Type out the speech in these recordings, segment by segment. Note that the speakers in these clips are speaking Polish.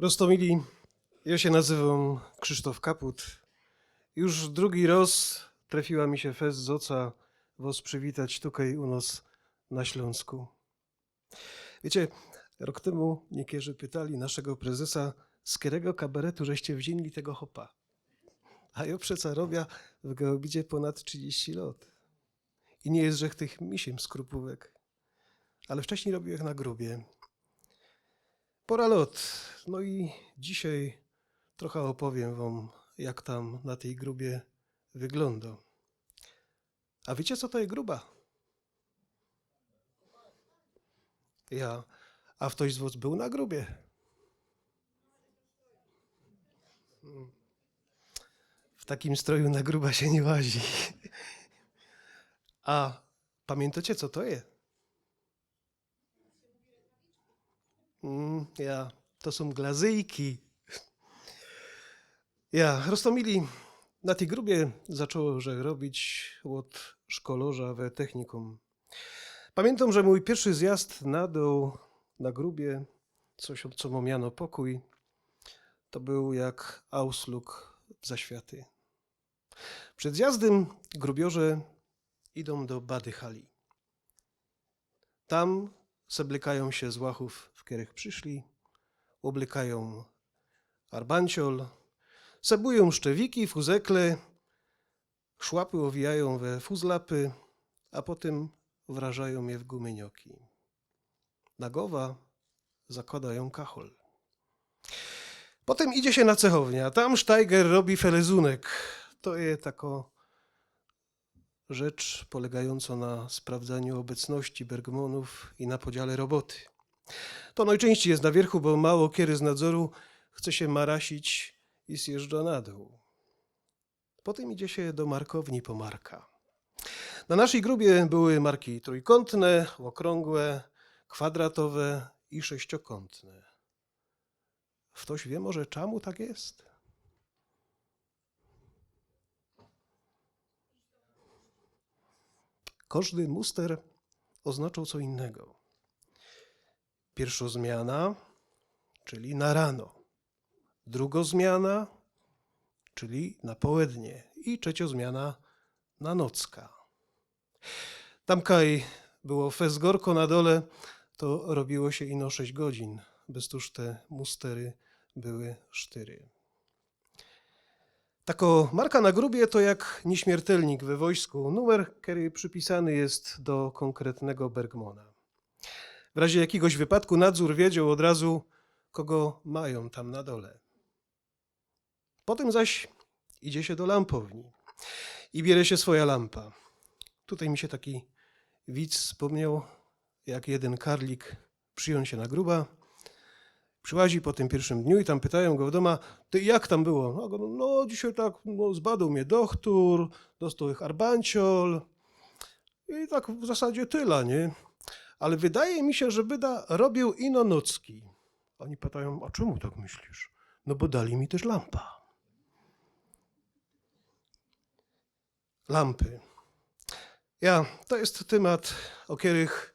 Rostomili, ja się nazywam Krzysztof Kaput. Już drugi raz trafiła mi się fest z oca was przywitać tutaj u nas na Śląsku. Wiecie, rok temu niekierzy pytali naszego prezesa, z którego kabaretu żeście wzięli tego hopa. A ja przeca robię w Geobidzie ponad 30 lat. I nie jest rzech tych misiem skrupówek. Ale wcześniej robił ich na grubie. Pora lot. No i dzisiaj trochę opowiem wam, jak tam na tej grubie wygląda. A wiecie, co to jest gruba? Ja. A ktoś z was był na grubie? W takim stroju na gruba się nie łazi. A pamiętacie, co to jest? Mm, ja, to są glazyjki. Ja, Rostomili, na tej grubie zaczęło że robić od szkolorza we technikum. Pamiętam, że mój pierwszy zjazd na dół, na grubie, coś co mu miano pokój, to był jak Ausluk zaświaty. Przed zjazdem grubiorze idą do Badyhali. Tam seblykają się z łachów, w których przyszli, oblykają arbanciol, sebują szczewiki, fuzekle, szłapy owijają we fuzlapy, a potem wrażają je w gumynioki. Nagowa zakładają kachol. Potem idzie się na cechownię, a tam Steiger robi felezunek. To jest tako rzecz polegająca na sprawdzaniu obecności Bergmonów i na podziale roboty. To najczęściej jest na wierchu, bo mało kiery z nadzoru chce się marasić i zjeżdża na dół. Potem idzie się do markowni po marka. Na naszej grubie były marki trójkątne, okrągłe, kwadratowe i sześciokątne. Ktoś wie może czemu tak jest? Każdy muster oznaczał co innego. Pierwsza zmiana, czyli na rano. Druga zmiana, czyli na południe. I trzecia zmiana na nocka. Tam kaj było fezgorko na dole, to robiło się ino 6 godzin. Bez tuż te mustery były sztyry. Tako marka na grubie to jak nieśmiertelnik we wojsku. Numer, który przypisany jest do konkretnego Bergmona. W razie jakiegoś wypadku nadzór wiedział od razu, kogo mają tam na dole. Potem zaś idzie się do lampowni i bierze się swoja lampa. Tutaj mi się taki widz wspomniał, jak jeden karlik przyjął się na gruba, przyłazi po tym pierwszym dniu i tam pytają go w doma, ty jak tam było? No, no dzisiaj tak no, zbadał mnie doktor, dostał ich arbanciol i tak w zasadzie tyle, nie? Ale wydaje mi się, że byda robił ino nocki. Oni pytają, a czemu tak myślisz? No bo dali mi też lampa. Lampy. Ja, to jest temat, o których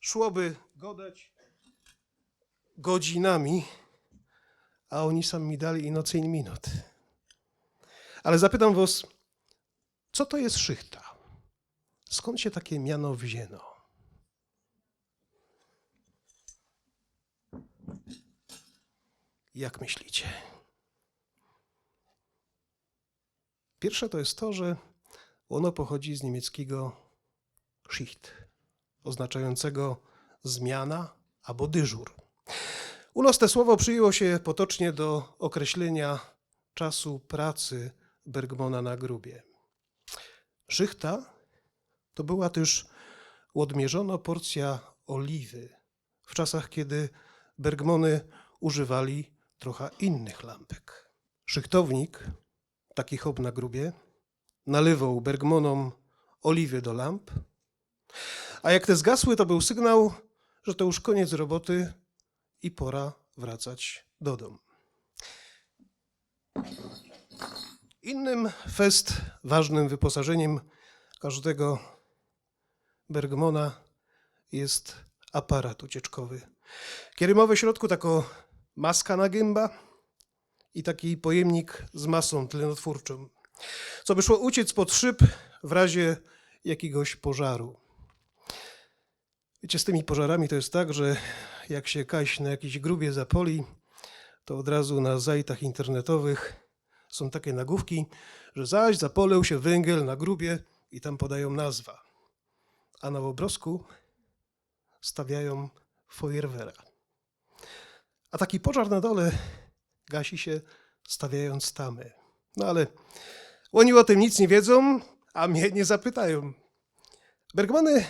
szłoby godać godzinami, a oni sami mi dali ino cień minut. Ale zapytam was, co to jest szychta? Skąd się takie miano wzięło? Jak myślicie? Pierwsze to jest to, że ono pochodzi z niemieckiego Schicht, oznaczającego zmiana albo dyżur. U nas to słowo przyjęło się potocznie do określenia czasu pracy Bergmona na grubie. Szychta to była też odmierzona porcja oliwy w czasach, kiedy Bergmony używali trochę innych lampek. Szychtownik, taki hop na grubie, nalewał Bergmonom oliwy do lamp, a jak te zgasły, to był sygnał, że to już koniec roboty i pora wracać do domu. Innym fest, ważnym wyposażeniem każdego Bergmona jest aparat ucieczkowy. Kierymowy w środku tako maska na gęba i taki pojemnik z masą tlenotwórczą, co by szło uciec pod szyb w razie jakiegoś pożaru. Wiecie, z tymi pożarami to jest tak, że jak się kaś na jakiejś grubie zapoli, to od razu na zajtach internetowych są takie nagłówki, że zaś zapolał się węgiel na grubie i tam podają nazwa. A na obrosku stawiają fojerwera. A taki pożar na dole gasi się stawiając tamy. No ale oni o tym nic nie wiedzą, a mnie nie zapytają. Bergmany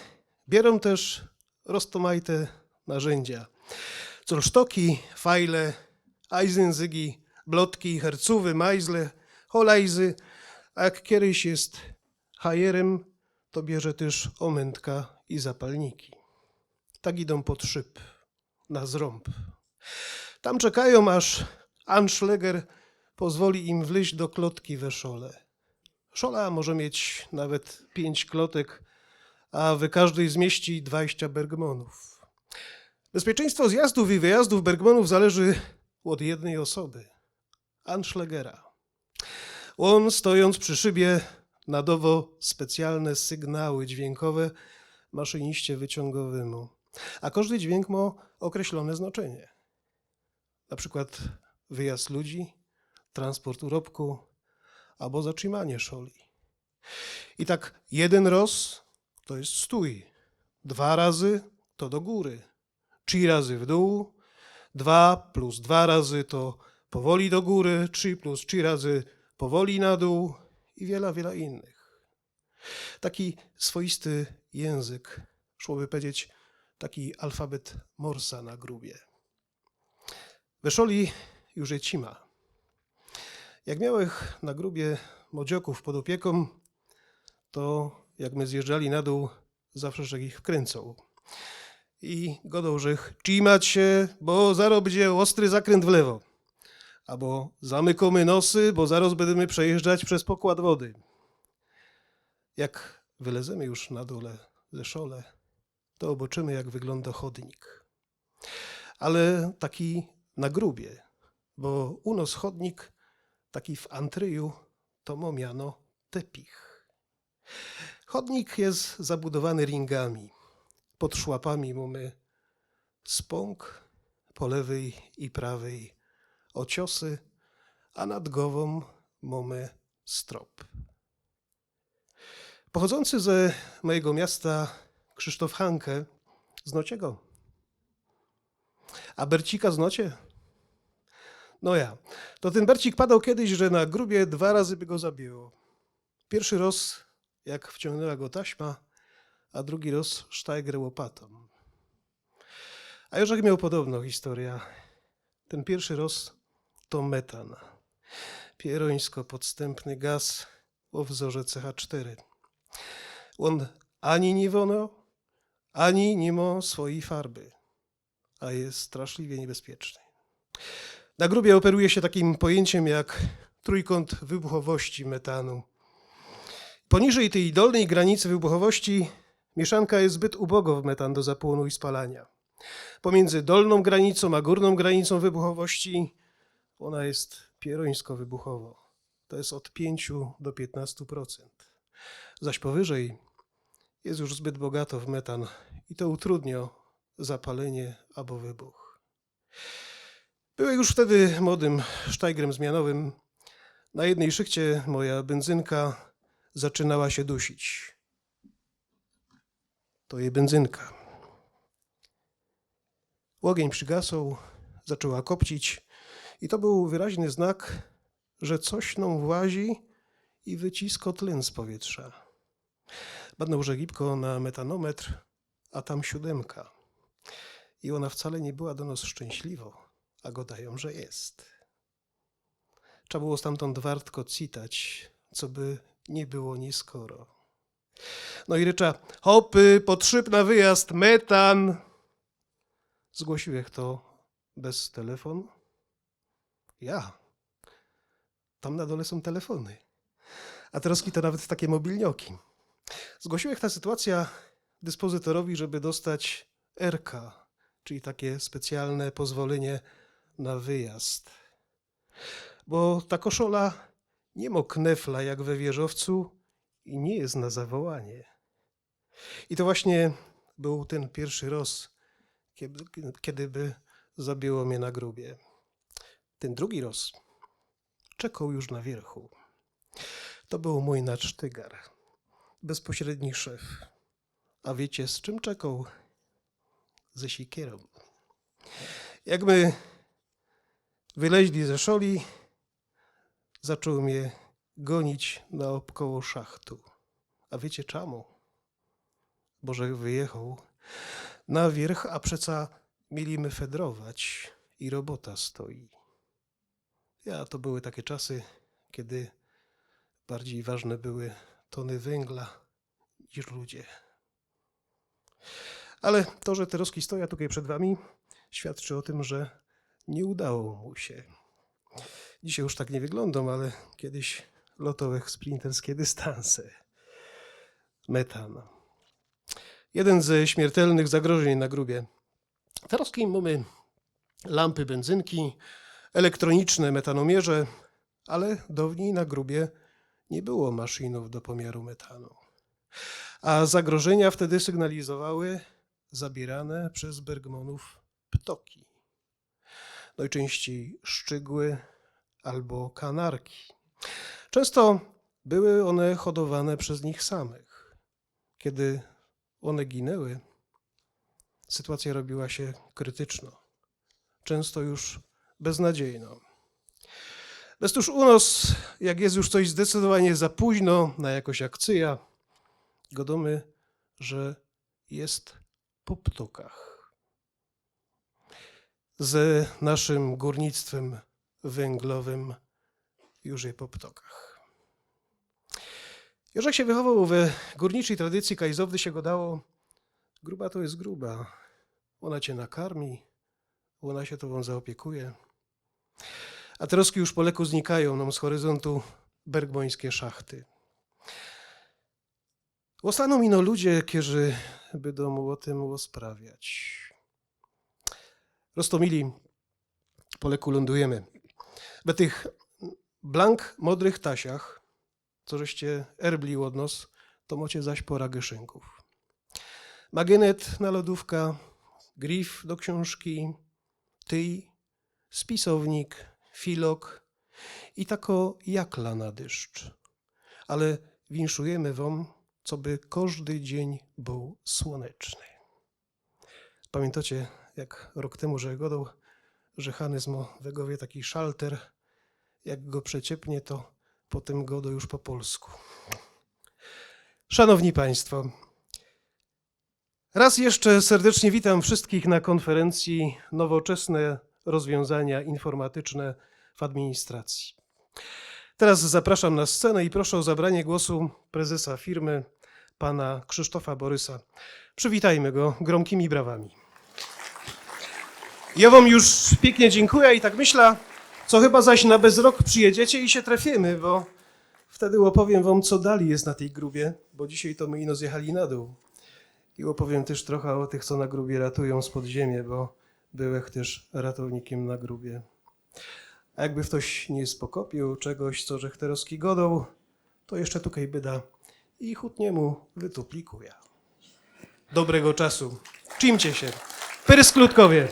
biorą też roztomajte narzędzia. Colsztoki, fajle, ajzenzygi, blotki, hercówy, majzle, holajzy, a jak kiedyś jest hajerem, to bierze też omętka i zapalniki. Tak idą pod szyb, na zrąb. Tam czekają, aż Anschleger pozwoli im wleźć do klotki we szole. Szola może mieć nawet pięć klotek, a w każdej zmieści 20 bergmonów. Bezpieczeństwo zjazdów i wyjazdów bergmonów zależy od jednej osoby Anschlegera. On, stojąc przy szybie, nadawał specjalne sygnały dźwiękowe maszyniście wyciągowemu, a każdy dźwięk ma określone znaczenie. Na przykład wyjazd ludzi, transport urobku albo zatrzymanie szoli. I tak jeden roz to jest stój, dwa razy to do góry, trzy razy w dół, dwa plus dwa razy to powoli do góry, trzy plus trzy razy powoli na dół i wiele, wiele innych. Taki swoisty język, szłoby powiedzieć, taki alfabet Morsa na grubie. We szoli już cima. Jak miałych na grubie młodzioków pod opieką, to jak my zjeżdżali na dół, zawsze że ich wkręcą. I godą, że cimać się, bo zaraz będzie ostry zakręt w lewo. Albo zamykamy nosy, bo zaraz będziemy przejeżdżać przez pokład wody. Jak wylezemy już na dole ze szole, to oboczymy, jak wygląda chodnik. Ale taki na grubie, bo unos chodnik, taki w Antryju, to mo miano tepich. Chodnik jest zabudowany ringami. Pod szłapami mamy spąk po lewej i prawej ociosy, a nad głową mamy strop. Pochodzący ze mojego miasta Krzysztof Hanke, znocie go? A Bercika znocie? No ja. To ten Bercik padał kiedyś, że na grubie dwa razy by go zabiło. Pierwszy raz, jak wciągnęła go taśma, a drugi raz sztajger łopatą. A Jorzek miał podobną historię. Ten pierwszy raz to metan. Pierońsko-podstępny gaz o wzorze CH4. On ani nie wono, ani nie ma swojej farby, a jest straszliwie niebezpieczny. Na grubie operuje się takim pojęciem jak trójkąt wybuchowości metanu. Poniżej tej dolnej granicy wybuchowości mieszanka jest zbyt ubogo w metan do zapłonu i spalania. Pomiędzy dolną granicą a górną granicą wybuchowości ona jest pierońsko-wybuchowo. To jest od 5 do 15%. Zaś powyżej jest już zbyt bogato w metan i to utrudnia zapalenie albo wybuch. Byłem już wtedy młodym sztajgrem zmianowym. Na jednej szychcie moja benzynka zaczynała się dusić. To jej benzynka. Ogień przygasł, zaczęła kopcić i to był wyraźny znak, że coś nam włazi i wycisko tlen z powietrza. Badnął żegibko na metanometr, a tam siódemka. I ona wcale nie była do nas szczęśliwo, a go dają, że jest. Trzeba było stamtąd wartko citać, co by nie było nieskoro. No i rycza, hopy, podszyb na wyjazd, metan. Zgłosiłech to bez telefon. Ja. Tam na dole są telefony. A teraz to nawet takie mobilnioki. Zgłosiłech ta sytuacja dyspozytorowi, żeby dostać RK, czyli takie specjalne pozwolenie na wyjazd. Bo ta koszola nie ma knefla jak we wieżowcu i nie jest na zawołanie. I to właśnie był ten pierwszy roz, kiedy, kiedy by zabiło mnie na grubie. Ten drugi roz czekał już na wierchu. To był mój nadsztygar, bezpośredni szef. A wiecie, z czym czekał? Ze sikierą. Jak my wyleźli ze szoli, zaczął mnie gonić naokoło szachtu. A wiecie czemu? Bo że wyjechał na wierzch, a przeca mieliśmy fedrować i robota stoi. Ja, to były takie czasy, kiedy bardziej ważne były tony węgla niż ludzie. Ale to, że te roski stoja tutaj przed wami, świadczy o tym, że nie udało mu się. Dzisiaj już tak nie wyglądam, ale kiedyś lotowych sprinterskie dystanse. Metan. Jeden ze śmiertelnych zagrożeń na grubie. Teraz mamy lampy benzynki, elektroniczne metanomierze, ale dawniej na grubie nie było maszynów do pomiaru metanu. A zagrożenia wtedy sygnalizowały zabierane przez Bergmonów ptoki. Najczęściej szczygły albo kanarki. Często były one hodowane przez nich samych. Kiedy one ginęły, sytuacja robiła się krytyczna. Często już beznadziejną. Bez tuż u nas, jak jest już coś zdecydowanie za późno na jakąś akcję, godomy, że jest po ptokach. Z naszym górnictwem węglowym już je po ptokach. Jerzek się wychował we górniczej tradycji kajzowdy się go dało. Gruba to jest gruba. Ona cię nakarmi, ona się tobą zaopiekuje. A troski już po leku znikają nam z horyzontu bergmońskie szachty. Zostaną ino ludzie, którzy będą o tym sprawiać. Rostomili, po leku lądujemy. We tych blank modrych tasiach, co żeście erbli od nos, to macie zaś pora gyszynków. Magneet na lodówka, grif do książki, tyj, spisownik, filok i tako jakla na deszcz. Ale winszujemy wam, co by każdy dzień był słoneczny. Pamiętacie, jak rok temu, że godał, że we głowie taki szalter, jak go przeciepnie, to potem godo już po polsku. Szanowni Państwo, raz jeszcze serdecznie witam wszystkich na konferencji Nowoczesne rozwiązania informatyczne w administracji. Teraz zapraszam na scenę i proszę o zabranie głosu prezesa firmy, pana Krzysztofa Borysa. Przywitajmy go gromkimi brawami. Ja wam już pięknie dziękuję i tak myślę, co chyba zaś na bezrok przyjedziecie i się trafimy, bo wtedy opowiem wam, co dalej jest na tej grubie, bo dzisiaj to my ino zjechali na dół. I opowiem też trochę o tych, co na grubie ratują z podziemie, bo byłech też ratownikiem na grubie. A jakby ktoś nie spokopił czegoś, co Żechterowski godał, to jeszcze tutaj byda i chutniemu wytuplikuje. Dobrego czasu. Czymcie się. Pyrysklutkowie.